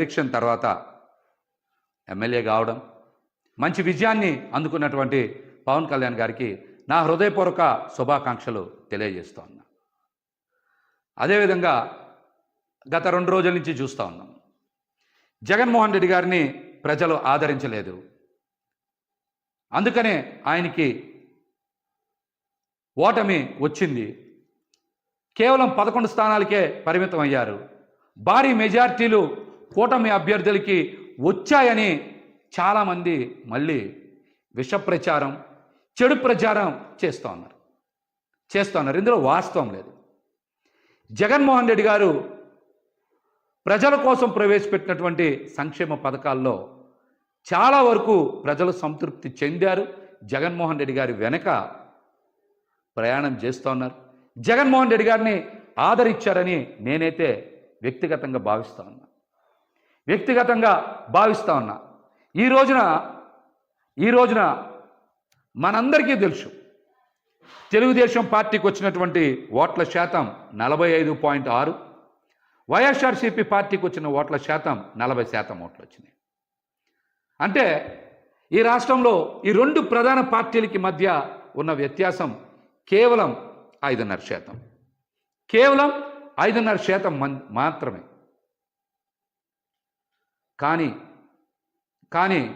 Election తర్వాత MLA కావడం మంచి విజయాన్ని అందుకున్నటువంటి పవన్ కళ్యాణ్ గారికి నా హృదయపూర్వక శుభాకాంక్షలు తెలియజేస్తూ ఉన్నా. అదేవిధంగా గత రెండు రోజుల నుంచి చూస్తూ ఉన్నాం. జగన్మోహన్ రెడ్డి గారిని ప్రజలు ఆదరించలేదు. అందుకనే ఆయనకి ఓటమి వచ్చింది. కేవలం పదకొండు స్థానాలకే పరిమితం అయ్యారు భారీ మెజార్టీలు కూటమి అభ్యర్థులకి వచ్చాయని చాలామంది మళ్ళీ విష ప్రచారం చెడు ప్రచారం చేస్తూ ఉన్నారు. చేస్తూ ఉన్నారు. ఇందులో వాస్తవం లేదు. జగన్మోహన్ రెడ్డి గారు ప్రజల కోసం ప్రవేశపెట్టినటువంటి సంక్షేమ పథకాల్లో చాలా వరకు ప్రజలు సంతృప్తి చెందారు. జగన్మోహన్ రెడ్డి గారి వెనక ప్రయాణం చేస్తూ ఉన్నారు. జగన్మోహన్ రెడ్డి గారిని ఆదరించారని నేనైతే వ్యక్తిగతంగా భావిస్తూ వ్యక్తిగతంగా భావిస్తూ ఉన్నా. ఈ రోజున ఈ రోజున మనందరికీ తెలుసు తెలుగుదేశం పార్టీకి వచ్చినటువంటి ఓట్ల శాతం నలభై ఐదు పాయింట్ ఆరు వైఎస్ఆర్సీపీ పార్టీకి వచ్చిన ఓట్ల శాతం నలభై శాతం ఓట్లు వచ్చినాయి. అంటే ఈ రాష్ట్రంలో ఈ రెండు ప్రధాన పార్టీలకి మధ్య ఉన్న వ్యత్యాసం కేవలం ఐదున్నర శాతం. కేవలం ఐదున్నర శాతం మన్ మాత్రమే. కానీ కానీ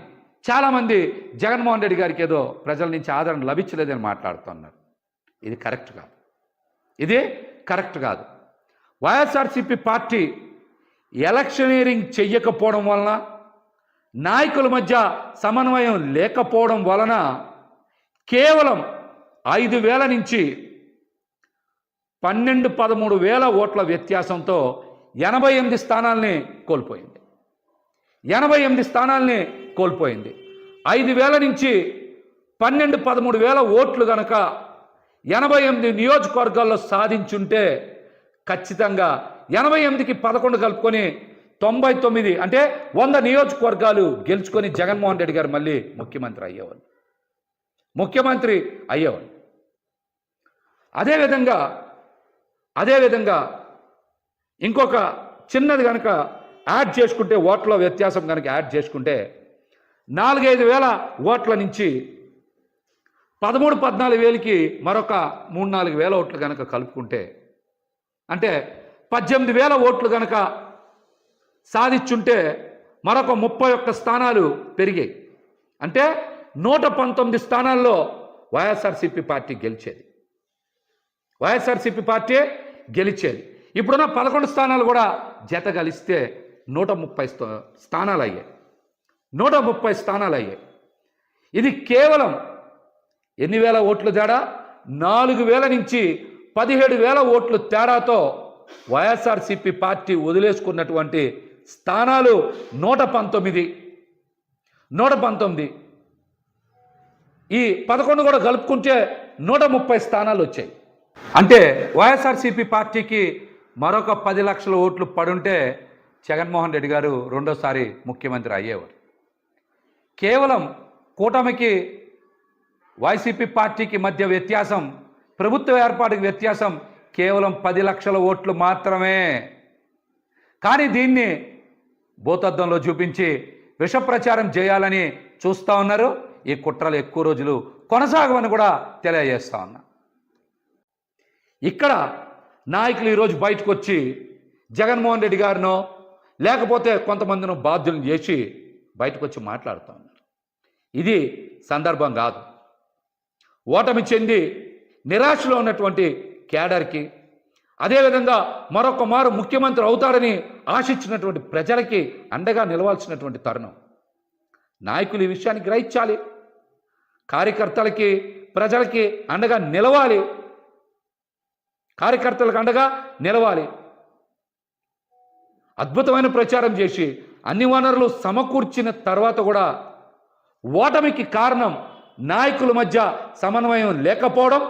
చాలామంది జగన్మోహన్ రెడ్డి గారికి ఏదో ప్రజల నుంచి ఆదరణ లభించలేదని మాట్లాడుతున్నారు. ఇది కరెక్ట్ కాదు. ఇది కరెక్ట్ కాదు. వైఎస్ఆర్సీపీ పార్టీ ఎలక్షనీరింగ్ చెయ్యకపోవడం వలన నాయకుల మధ్య సమన్వయం లేకపోవడం వలన కేవలం ఐదు వేల నుంచి పన్నెండు పదమూడు వేల ఓట్ల వ్యత్యాసంతో ఎనభై ఎనిమిది స్థానాల్ని కోల్పోయింది. ఎనభై ఎనిమిది స్థానాల్ని కోల్పోయింది. ఐదు వేల నుంచి పన్నెండు పదమూడు వేల ఓట్లు గనక ఎనభై ఎనిమిది నియోజకవర్గాల్లో సాధించుంటే ఖచ్చితంగా ఎనభై ఎనిమిదికి పదకొండు కలుపుకొని తొంభై తొమ్మిది అంటే వంద నియోజకవర్గాలు గెలుచుకొని జగన్మోహన్ రెడ్డి గారు మళ్ళీ ముఖ్యమంత్రి అయ్యేవాళ్ళు. ముఖ్యమంత్రి అయ్యేవాళ్ళు. అదేవిధంగా అదేవిధంగా ఇంకొక చిన్నది కనుక యాడ్ చేసుకుంటే ఓట్ల వ్యత్యాసం కనుక యాడ్ చేసుకుంటే నాలుగైదు వేల ఓట్ల నుంచి పదమూడు పద్నాలుగు వేలకి మరొక మూడు నాలుగు వేల ఓట్లు కనుక కలుపుకుంటే అంటే పద్దెనిమిది వేల ఓట్లు కనుక సాధించుంటే మరొక ముప్పై ఒక్క స్థానాలు పెరిగాయి. అంటే నూట పంతొమ్మిది స్థానాల్లో వైఎస్ఆర్సీపీ పార్టీ గెలిచేది. వైఎస్ఆర్సీపీ పార్టీ గెలిచేది. ఇప్పుడున్న పదకొండు స్థానాలు కూడా జత కలిస్తే నూట ముప్పై స్థా- స్థానాలు అయ్యాయి నూట ముప్పై స్థానాలు అయ్యాయి ఇది కేవలం ఎన్ని వేల ఓట్లు తేడా? నాలుగు వేల నుంచి పదిహేడు వేల ఓట్లు తేడాతో వైఎస్ఆర్సీపీ పార్టీ వదిలేసుకున్నటువంటి స్థానాలు నూట పంతొమ్మిది. నూట పంతొమ్మిది. ఈ పదకొండు కూడా కలుపుకుంటే నూట ముప్పై స్థానాలు వచ్చాయి. అంటే వైఎస్ఆర్సీపీ పార్టీకి మరొక పది లక్షల ఓట్లు పడుంటే జగన్మోహన్ రెడ్డి గారు రెండోసారి ముఖ్యమంత్రి అయ్యేవారు. కేవలం కూటమికి వైసీపీ పార్టీకి మధ్య వ్యత్యాసం ప్రభుత్వ ఏర్పాటుకి వ్యత్యాసం కేవలం పది లక్షల ఓట్లు మాత్రమే. కానీ దీన్ని భూతద్దంలో చూపించి విష ప్రచారం చేయాలని చూస్తూ ఉన్నారు. ఈ కుట్రలు ఎక్కువ రోజులు కొనసాగమని కూడా తెలియజేస్తా ఉన్నా. ఇక్కడ నాయకులు ఈరోజు బయటకు వచ్చి జగన్మోహన్ రెడ్డి గారినో లేకపోతే కొంతమందిని బాధ్యులను చేసి బయటకు వచ్చి మాట్లాడుతూ ఉన్నారు. ఇది సందర్భం కాదు. ఓటమి చెంది నిరాశలో ఉన్నటువంటి కేడర్కి అదేవిధంగా మరొక మారు ముఖ్యమంత్రి అవుతారని ఆశించినటువంటి ప్రజలకి అండగా నిలవాల్సినటువంటి తరుణం. నాయకులు ఈ విషయాన్ని గ్రహించాలి. కార్యకర్తలకి ప్రజలకి అండగా నిలవాలి. కార్యకర్తలకు అండగా నిలవాలి. అద్భుతమైన ప్రచారం చేసి అన్ని వనరులు సమకూర్చిన తర్వాత కూడా ఓటమికి కారణం నాయకుల మధ్య సమన్వయం లేకపోవడం.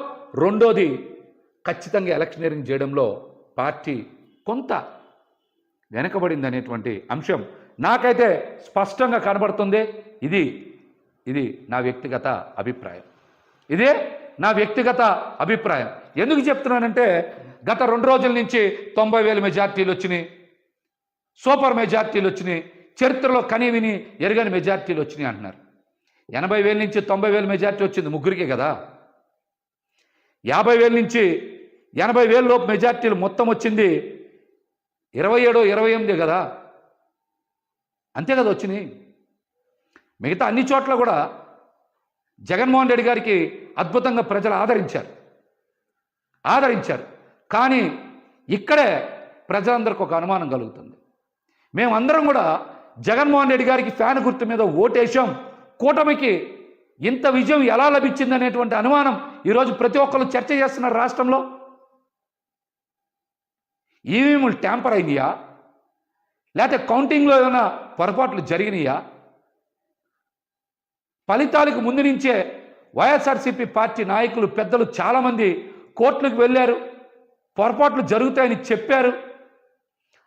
రెండోది ఖచ్చితంగా ఎలక్షనీరింగ్ చేయడంలో పార్టీ కొంత వెనకబడింది అనేటువంటి అంశం నాకైతే స్పష్టంగా కనబడుతుంది. ఇది ఇది నా వ్యక్తిగత అభిప్రాయం. ఇదే నా వ్యక్తిగత అభిప్రాయం. ఎందుకు చెప్తున్నానంటే గత రెండు రోజుల నుంచి తొంభై వేల మెజార్టీలు వచ్చినాయి. సూపర్ మెజార్టీలు వచ్చినాయి. చరిత్రలో కని విని ఎరగని మెజార్టీలు వచ్చినాయి అంటున్నారు. ఎనభై వేల నుంచి తొంభై వేల మెజార్టీ వచ్చింది ముగ్గురికే కదా. యాభై వేల నుంచి ఎనభై వేల లోపు మెజార్టీలు మొత్తం వచ్చింది ఇరవై ఏడో ఇరవై ఎనిమిది కదా. అంతే కదా వచ్చినాయి. మిగతా అన్ని చోట్ల కూడా జగన్మోహన్ రెడ్డి గారికి అద్భుతంగా ప్రజలు ఆదరించారు. ఆదరించారు. కానీ ఇక్కడే ప్రజలందరికీ ఒక అనుమానం కలుగుతుంది. మేమందరం కూడా జగన్మోహన్ రెడ్డి గారికి ఫ్యాన్ గుర్తు మీద ఓటేశాం. కూటమికి ఇంత విజయం ఎలా లభించింది అనేటువంటి అనుమానం ఈరోజు ప్రతి ఒక్కరు చర్చ చేస్తున్నారు రాష్ట్రంలో. ఈవీఎంలు ట్యాంపర్ అయినాయా? లేకపోతే కౌంటింగ్లో ఏమైనా పొరపాట్లు జరిగినాయా? ఫలితాలకు ముందు నుంచే వైఎస్ఆర్సీపీ పార్టీ నాయకులు పెద్దలు చాలామంది కోర్టులకు వెళ్ళారు. పొరపాట్లు జరుగుతాయని చెప్పారు.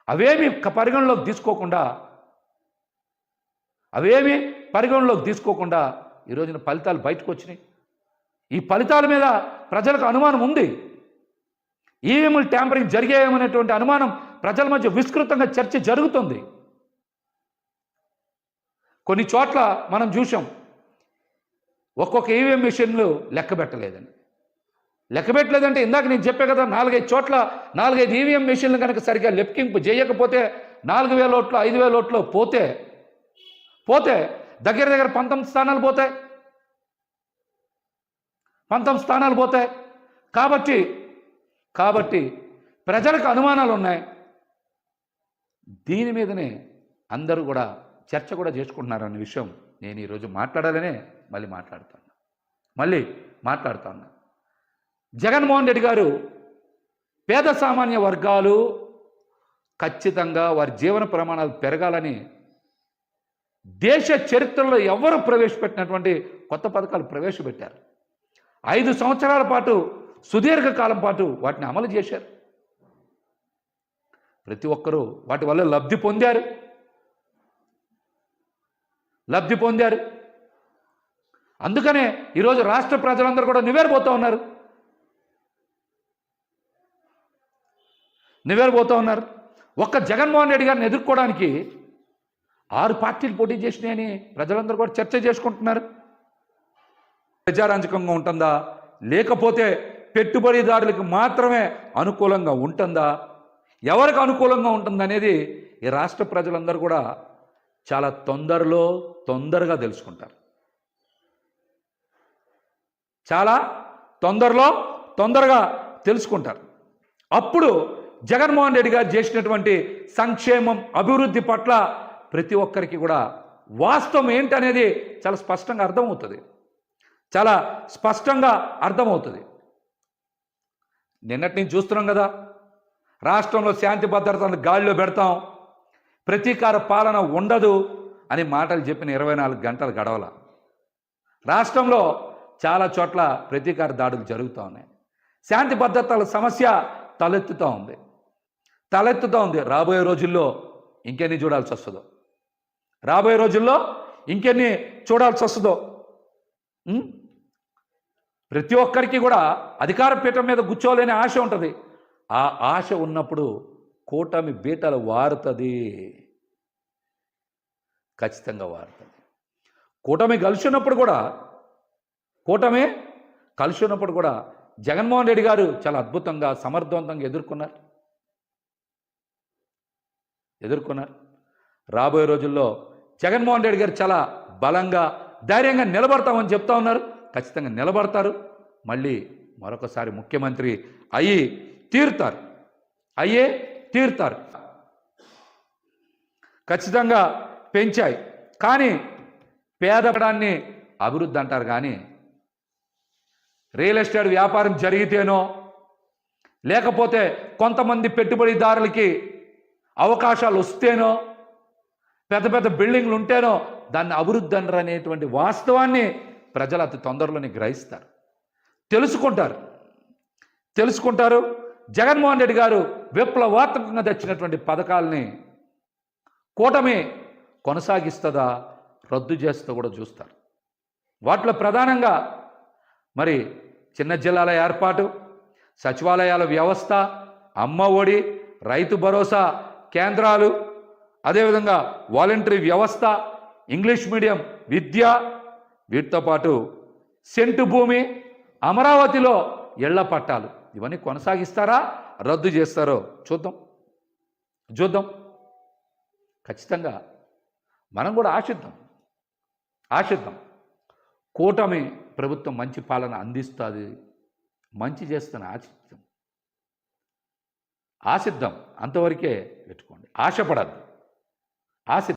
అవేమి పరిగణలోకి తీసుకోకుండా అవేమి పరిగణలోకి తీసుకోకుండా ఈ రోజున ఫలితాలు బయటకు వచ్చినాయి. ఈ ఫలితాల మీద ప్రజలకు అనుమానం ఉంది. ఈవీఎంలు ట్యాంపరింగ్ జరిగాయేమనేటువంటి అనుమానం ప్రజల మధ్య విస్తృతంగా చర్చ జరుగుతుంది. కొన్ని చోట్ల మనం చూసాం ఒక్కొక్క ఈవీఎం మిషన్లు లెక్క పెట్టలేదని. లెక్కబెట్టలేదంటే ఇందాక నేను చెప్పే కదా నాలుగైదు చోట్ల నాలుగైదు ఈవీఎం మిషన్లు కనుక సరిగ్గా లెక్కింపు చేయకపోతే నాలుగు వేల ఓట్లు ఐదు వేల ఓట్లు పోతే పోతే దగ్గర దగ్గర పంతొమ్మిది స్థానాలు పోతాయి. పంతొమ్మిది స్థానాలు పోతాయి. కాబట్టి కాబట్టి ప్రజలకు అనుమానాలు ఉన్నాయి. దీని మీదనే అందరూ కూడా చర్చ కూడా చేసుకుంటున్నారు అనే విషయం నేను ఈరోజు మాట్లాడాలనే మళ్ళీ మాట్లాడుతాను. మళ్ళీ మాట్లాడుతాను. జగన్మోహన్ రెడ్డి గారు పేద సామాన్య వర్గాలు ఖచ్చితంగా వారి జీవన ప్రమాణాలు పెరగాలని దేశ చరిత్రలో ఎవరు ప్రవేశపెట్టినటువంటి కొత్త పథకాలు ప్రవేశపెట్టారు? ఐదు సంవత్సరాల పాటు సుదీర్ఘకాలం పాటు వాటిని అమలు చేశారు. ప్రతి ఒక్కరూ వాటి వల్ల లబ్ధి పొందారు. లబ్ధి పొందారు. అందుకనే ఈరోజు రాష్ట్ర ప్రజలందరూ కూడా నివేరిపోతూ ఉన్నారు. నివేరబోతూ ఉన్నారు? ఒక్క జగన్మోహన్ రెడ్డి గారిని ఎదుర్కోవడానికి ఆరు పార్టీలు పోటీ చేసినాయని ప్రజలందరూ కూడా చర్చ చేసుకుంటున్నారు. ప్రజారంజకంగా ఉంటుందా? లేకపోతే పెట్టుబడిదారులకు మాత్రమే అనుకూలంగా ఉంటుందా? ఎవరికి అనుకూలంగా ఉంటుందనేది ఈ రాష్ట్ర ప్రజలందరూ కూడా చాలా తొందరలో తొందరగా తెలుసుకుంటారు. చాలా తొందరలో తొందరగా తెలుసుకుంటారు. అప్పుడు జగన్మోహన్ రెడ్డి గారు చేసినటువంటి సంక్షేమం అభివృద్ధి పట్ల ప్రతి ఒక్కరికి కూడా వాస్తవం ఏంటనేది చాలా స్పష్టంగా అర్థమవుతుంది. చాలా స్పష్టంగా అర్థమవుతుంది. నిన్నటి నుంచి చూస్తున్నాం కదా రాష్ట్రంలో శాంతి భద్రతను గాలిలో పెడతాం ప్రతీకార పాలన ఉండదు అని మాటలు చెప్పిన ఇరవై నాలుగు గంటలు గడవల. రాష్ట్రంలో చాలా చోట్ల ప్రతీకార దాడులు జరుగుతూ ఉన్నాయి. శాంతి భద్రతల సమస్య తలెత్తుతూ ఉంది. తలెత్తుతూ ఉంది. రాబోయే రోజుల్లో ఇంకెన్ని చూడాల్సి వస్తుందో? రాబోయే రోజుల్లో ఇంకెన్ని చూడాల్సి వస్తుందో? ప్రతి ఒక్కరికి కూడా అధికార పీఠం మీద కూర్చోలేని ఆశ ఉంటుంది. ఆ ఆశ ఉన్నప్పుడు కూటమి బీటలు వారుతుంది. ఖచ్చితంగా వారుతుంది. కూటమి కలిసి ఉన్నప్పుడు కూడా కూటమి కలిసి ఉన్నప్పుడు కూడా జగన్మోహన్ రెడ్డి గారు చాలా అద్భుతంగా సమర్థవంతంగా ఎదుర్కొన్నారు. ఎదుర్కొన్నారు. రాబోయే రోజుల్లో జగన్మోహన్ రెడ్డి గారు చాలా బలంగా ధైర్యంగా నిలబడతామని చెప్తా ఉన్నారు. ఖచ్చితంగా నిలబడతారు. మళ్ళీ మరొకసారి ముఖ్యమంత్రి అయ్యి తీరుతారు. అయ్యే తీరుతారు. ఖచ్చితంగా పెంచాయి. కానీ పేదపడాన్ని అభివృద్ధి అంటారు కానీ రియల్ ఎస్టేట్ వ్యాపారం జరిగితేనో లేకపోతే కొంతమంది పెట్టుబడిదారులకి అవకాశాలు వస్తేనో పెద్ద పెద్ద బిల్డింగ్లు ఉంటేనో దాన్ని అభివృద్ధి అనరు అనేటువంటి వాస్తవాన్ని ప్రజలు అతి తొందరలోనే గ్రహిస్తారు. తెలుసుకుంటారు. తెలుసుకుంటారు. జగన్మోహన్ రెడ్డి గారు విప్లవాత్మకంగా తెచ్చినటువంటి పథకాలని కూటమి కొనసాగిస్తుందా రద్దు చేస్తూ కూడా చూస్తారు. వాటిలో ప్రధానంగా మరి చిన్న జిల్లాల ఏర్పాటు సచివాలయాల వ్యవస్థ అమ్మ ఒడి రైతు భరోసా కేంద్రాలు అదేవిధంగా వాలంటరీ వ్యవస్థ ఇంగ్లీష్ మీడియం విద్య వీటితో పాటు సెంటు భూమి అమరావతిలో ఇళ్ళ పట్టాలు. ఇవన్నీ కొనసాగిస్తారా? రద్దు చేస్తారో చూద్దాం. చూద్దాం. ఖచ్చితంగా మనం కూడా ఆశిద్దాం. ఆశిద్దాం. కూటమి ప్రభుత్వం మంచి పాలన అందిస్తుంది. మంచి చేస్తున్న ఆశిద్దాం. ఆశిద్దాం. అంతవరకే పెట్టుకోండి. ఆశపడద్దు. ఆశ